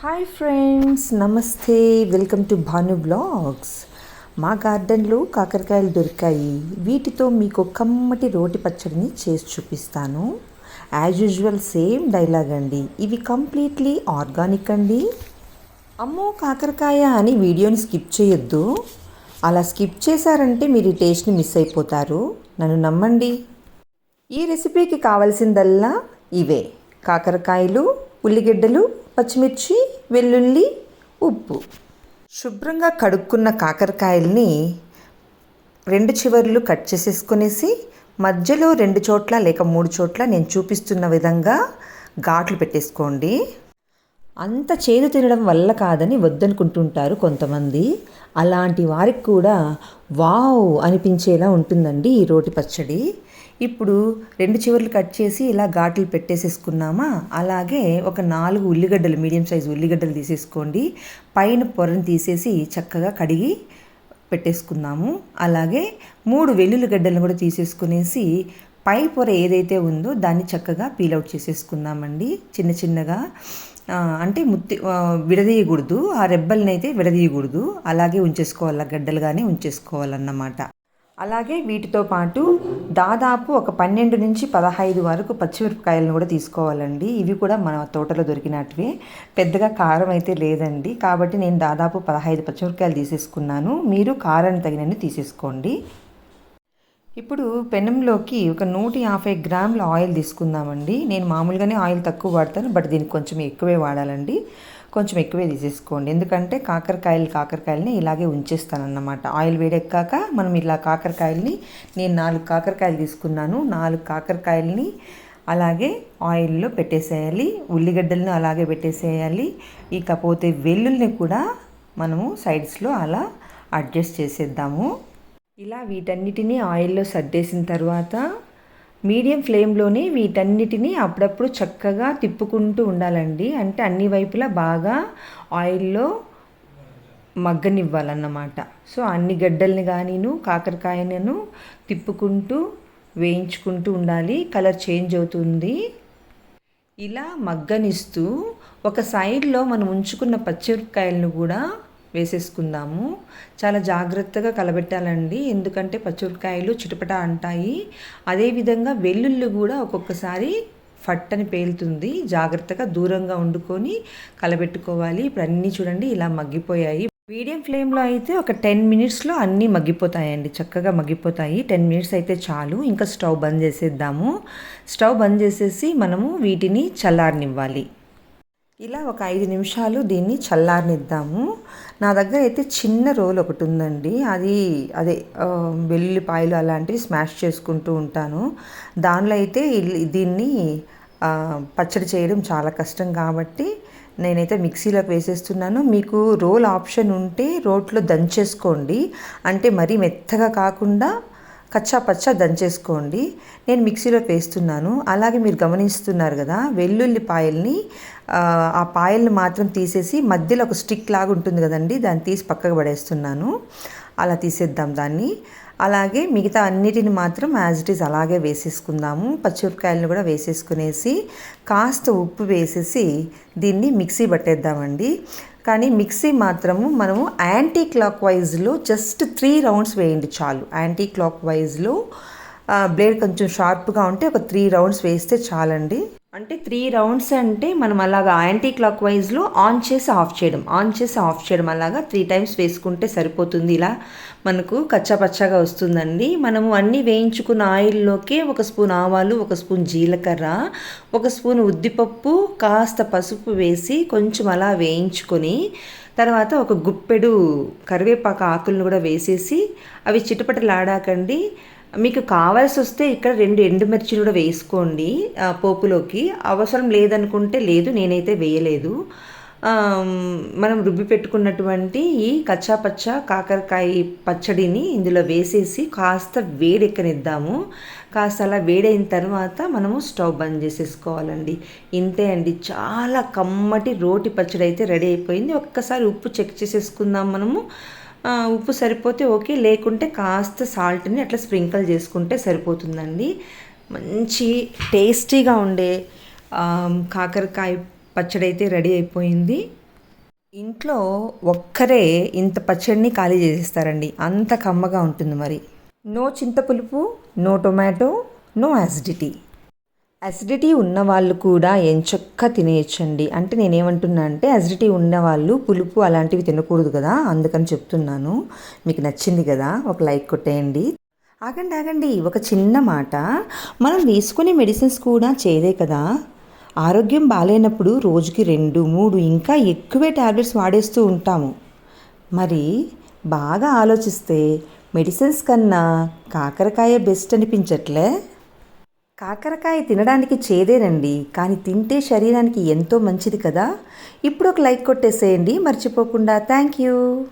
Hi friends నమస్తే. Welcome to Bhanu blogs. మా గార్డెన్లో కాకరకాయలు దొరికాయి. వీటితో మీకు కమ్మటి రోటి పచ్చడిని చేసి చూపిస్తాను. యాజ్ యూజువల్ సేమ్ డైలాగ్ అండి. ఇవి కంప్లీట్లీ ఆర్గానిక్ అండి. అమ్మో కాకరకాయ అని వీడియోని స్కిప్ చేయొద్దు. అలా స్కిప్ చేశారంటే మీరు ఈ టేస్ట్ని మిస్ అయిపోతారు. నన్ను నమ్మండి. ఈ రెసిపీకి కావలసిందల్లా ఇవే. కాకరకాయలు ఉల్లిగడ్డలు పచ్చిమిర్చి వెల్లుల్లి ఉప్పు. శుభ్రంగా కడుక్కున్న కాకరకాయల్ని రెండు చివర్లు కట్ చేసేసుకునేసి మధ్యలో రెండు చోట్ల లేక మూడు చోట్ల నేను చూపిస్తున్న విధంగా ఘాట్లు పెట్టేసుకోండి. అంత చేదు తినడం వల్ల కాదని వద్దనుకుంటుంటారు కొంతమంది. అలాంటి వారికి కూడా వావ్ అనిపించేలా ఉంటుందండి ఈ రోటి పచ్చడి. ఇప్పుడు రెండు చివర్లు కట్ చేసి ఇలా ఘాట్లు పెట్టేసేసుకున్నామా? అలాగే ఒక నాలుగు ఉల్లిగడ్డలు మీడియం సైజు ఉల్లిగడ్డలు తీసేసుకోండి. పైన పొరని తీసేసి చక్కగా కడిగి పెట్టేసుకున్నాము అలాగే మూడు వెల్లుల్లి గడ్డలను కూడా తీసేసుకునేసి పై పొర ఏదైతే ఉందో దాన్ని చక్కగా పీలౌట్ చేసేసుకుందామండి. చిన్న చిన్నగా అంటే ముత్తి విడదీయకూడదు. ఆ రెబ్బల్ని అయితే విడదీయకూడదు. అలాగే ఉంచేసుకోవాలి గడ్డలుగానే ఉంచేసుకోవాలన్నమాట. అలాగే వీటితో పాటు దాదాపు ఒక పన్నెండు నుంచి పదహైదు వరకు పచ్చిమిరపకాయలను కూడా తీసుకోవాలండి. ఇవి కూడా మన తోటలో దొరికినట్టువే పెద్దగా కారం అయితే లేదండి. కాబట్టి నేను దాదాపు పదహైదు పచ్చిమిరపకాయలు తీసేసుకున్నాను. మీరు కారాన్ని తగినన్ని తీసేసుకోండి. ఇప్పుడు పెనంలోకి ఒక నూట యాభై గ్రాముల ఆయిల్ తీసుకుందామండి. నేను మామూలుగానే ఆయిల్ తక్కువ వాడతాను బట్ దీనికి కొంచెం ఎక్కువే వాడాలండి. కొంచెం ఎక్కువే తీసేసుకోండి. ఎందుకంటే కాకరకాయలు కాకరకాయలని ఇలాగే ఉంచేస్తానన్నమాట. ఆయిల్ వేడెక్కాక మనం ఇలా కాకరకాయలని నేను నాలుగు కాకరకాయలు తీసుకున్నాను. నాలుగు కాకరకాయలని అలాగే ఆయిల్లో పెట్టేసేయాలి. ఉల్లిగడ్డలను అలాగే పెట్టేసేయాలి. ఇకపోతే వెల్లుల్ని కూడా మనము సైడ్స్లో అలా అడ్జస్ట్ చేసేద్దాము. ఇలా వీటన్నిటినీ ఆయిల్లో సర్దేసిన తర్వాత మీడియం ఫ్లేమ్లోనే వీటన్నిటిని అప్పుడప్పుడు చక్కగా తిప్పుకుంటూ ఉండాలండి. అంటే అన్ని వైపులా బాగా ఆయిల్లో మగ్గనివ్వాలన్నమాట. సో అన్ని గడ్డల్ని కానీను కాకరకాయలను తిప్పుకుంటూ వేయించుకుంటూ ఉండాలి. కలర్ చేంజ్ అవుతుంది. ఇలా మగ్గనిస్తూ ఒక సైడ్లో మనం ఉంచుకున్న పచ్చిమిరపకాయలను కూడా వేసేసుకుందాము. చాలా జాగ్రత్తగా కలబెట్టాలండి. ఎందుకంటే పచ్చిమిరపకాయలు చిటపట అంటాయి. అదేవిధంగా వెల్లుల్లి కూడా ఒక్కొక్కసారి ఫట్టని పేలుతుంది. జాగ్రత్తగా దూరంగా వండుకొని కలబెట్టుకోవాలి. ఇప్పుడు అన్నీ చూడండి ఇలా మగ్గిపోయాయి. మీడియం ఫ్లేమ్లో అయితే ఒక టెన్ మినిట్స్లో అన్నీ మగ్గిపోతాయండి. చక్కగా మగ్గిపోతాయి. టెన్ మినిట్స్ అయితే చాలు. ఇంకా స్టవ్ బంద్ చేసేద్దాము. స్టవ్ బంద్ చేసేసి మనము వీటిని చల్లారనివ్వాలి. ఇలా ఒక ఐదు నిమిషాలు దీన్ని చల్లారనిద్దాము. నా దగ్గర అయితే చిన్న రోల్ ఒకటి ఉందండి. అది అదే వెల్లుల్లిపాయలు అలాంటివి స్మాష్ చేసుకుంటూ ఉంటాను. దానిలో అయితే దీన్ని పచ్చడి చేయడం చాలా కష్టం కాబట్టి నేనైతే మిక్సీలోకి వేసేస్తున్నాను. మీకు రోల్ ఆప్షన్ ఉంటే రోట్లో దంచేసుకోండి. అంటే మరీ మెత్తగా కాకుండా కచ్చా పచ్చా దంచేసుకోండి. నేను మిక్సీలో వేస్తున్నాను. అలాగే మీరు గమనిస్తున్నారు కదా వెల్లుల్లి పాయల్ని ఆ పాయల్ని మాత్రం తీసేసి మధ్యలో ఒక స్టిక్ లాగా ఉంటుంది కదండి దాన్ని తీసి పక్కకు పడేస్తున్నాను. అలా తీసేద్దాం దాన్ని. అలాగే మిగతా అన్నిటిని మాత్రం యాజ్ ఇట్ ఈస్ అలాగే వేసేసుకుందాము. పచ్చిమిరపకాయలను కూడా వేసేసుకునేసి కాస్త ఉప్పు వేసేసి దీన్ని మిక్సీ పట్టేద్దామండి. కానీ మిక్సీ మాత్రము మనము యాంటీ క్లాక్ వైజ్లో జస్ట్ త్రీ రౌండ్స్ వేయండి చాలు. యాంటీ క్లాక్ వైజ్లో బ్లేడ్ కొంచెం షార్ప్గా ఉంటే ఒక త్రీ రౌండ్స్ వేస్తే చాలండి. అంటే త్రీ రౌండ్స్ అంటే మనం అలాగా యాంటీ క్లాక్ వైజ్లో ఆన్ చేసి ఆఫ్ చేయడం. ఆన్ చేసి ఆఫ్ చేయడం అలాగా త్రీ టైమ్స్ వేసుకుంటే సరిపోతుంది ఇలా మనకు కచ్చాపచ్చాగా వస్తుందండి. మనము అన్నీ వేయించుకున్న ఆయిల్లోకి ఒక స్పూన్ ఆవాలు ఒక స్పూన్ జీలకర్ర ఒక స్పూన్ ఉద్దిపప్పు కాస్త పసుపు వేసి కొంచెం అలా వేయించుకొని తర్వాత ఒక గుప్పెడు కరివేపాకు ఆకులను కూడా వేసేసి అవి చిటపటలాడాకండి. మీకు కావాల్సి వస్తే ఇక్కడ రెండు ఎండుమిర్చిలు కూడా వేసుకోండి పోపులోకి. అవసరం లేదనుకుంటే లేదు నేనైతే వేయలేదు. మనం రుబ్బి పెట్టుకున్నటువంటి ఈ కచ్చాపచ్చ కాకరకాయ పచ్చడిని ఇందులో వేసేసి కాస్త వేడెక్కనిద్దాము. కాస్త అలా వేడైన తర్వాత మనము స్టవ్ బంద్ చేసేసుకోవాలండి. ఇంతే అండి చాలా కమ్మటి రోటి పచ్చడి అయితే రెడీ అయిపోయింది. ఒక్కసారి ఉప్పు చెక్ చేసేసుకుందాం మనము. ఉప్పు సరిపోతే ఓకే లేకుంటే కాస్త సాల్ట్ని అట్లా స్ప్రింకిల్ చేసుకుంటే సరిపోతుందండి. మంచి టేస్టీగా ఉండే కాకరకాయ పచ్చడి అయితే రెడీ అయిపోయింది. ఇంట్లో ఒక్కరే ఇంత పచ్చడిని ఖాళీ చేసేస్తారండి. అంత కమ్మగా ఉంటుంది మరి. No చింతపులుపు no tomato no acidity. Acidity ఉన్నవాళ్ళు కూడా ఎంచక్క తినేయచ్చండి. అంటే నేనేమంటున్నా అంటే అసిడిటీ ఉన్నవాళ్ళు పులుపు అలాంటివి తినకూడదు కదా అందుకని చెప్తున్నాను. మీకు నచ్చింది కదా ఒక లైక్ కొట్టేయండి. ఆగండి ఆగండి ఒక చిన్న మాట. మనం వేసుకునే మెడిసిన్స్ కూడా చేదే కదా. ఆరోగ్యం బాగాలేనప్పుడు రోజుకి రెండు మూడు ఇంకా ఎక్కువే ట్యాబ్లెట్స్ వాడేస్తూ ఉంటాము. మరి బాగా ఆలోచిస్తే మెడిసిన్స్ కన్నా కాకరకాయ బెస్ట్ అనిపించట్లే? కాకరకాయ తినడానికి చేదేనండి కానీ తింటే శరీరానికి ఎంతో మంచిది కదా. ఇప్పుడు ఒక లైక్ కొట్టేసేయండి మర్చిపోకుండా. Thank you.